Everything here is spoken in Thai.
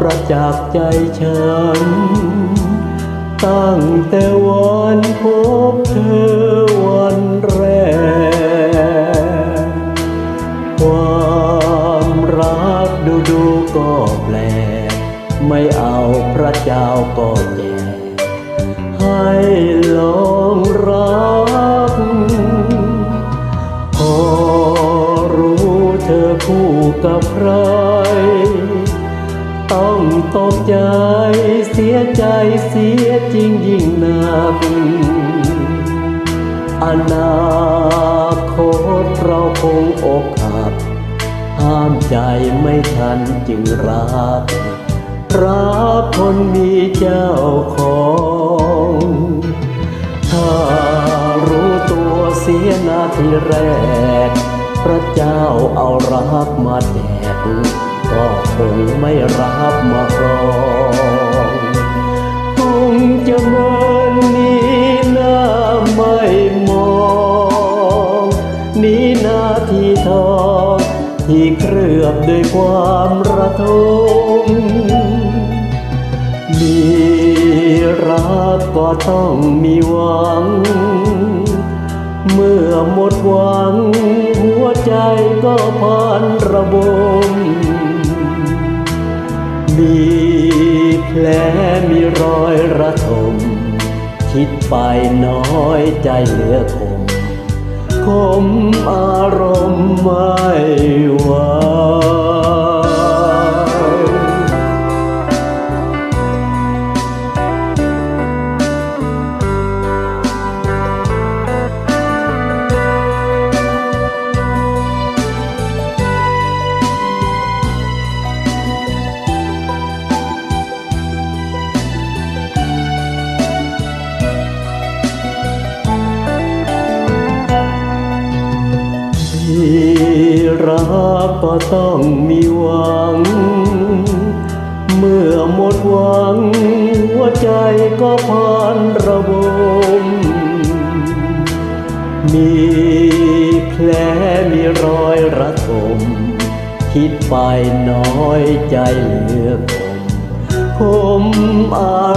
ประจักษ์ใจฉัน ตั้งแต่วันพบเธอวันแรก ความรักดูดูก็แปลกไม่เอาพระเจ้าก็แจกให้ลองรัก พอรู้เธอคู่กับใคร ต้องตกใจเสียใจเสียจริงยิ่งหนักอนาคตเราคงอกหักห้ามใจไม่ทันจึงรักรักคนมีเจ้าของถ้ารู้ตัวเสียนาทีแรก พระเจ้าเอารักมาแจกก็ งไม่รับมาครองคงจะเมินนี้หน้าไม่มองนี้หน้าที่ทองที่เคลือบด้วยความระทมมีรักก็ต้องมีหวัง เมื่อหมดหวัง หัวใจก็พันระบม มีแผลมีรอยระทม คิดไปน้อยใจเหลือคมคมอารมณ์ไม่ไหว รักก็ต้องมีหวัง เมื่อหมดหวัง หัวใจก็พันระบม มีแผลมีรอยระทมคิดไปน้อยใจเหลือคมคมอา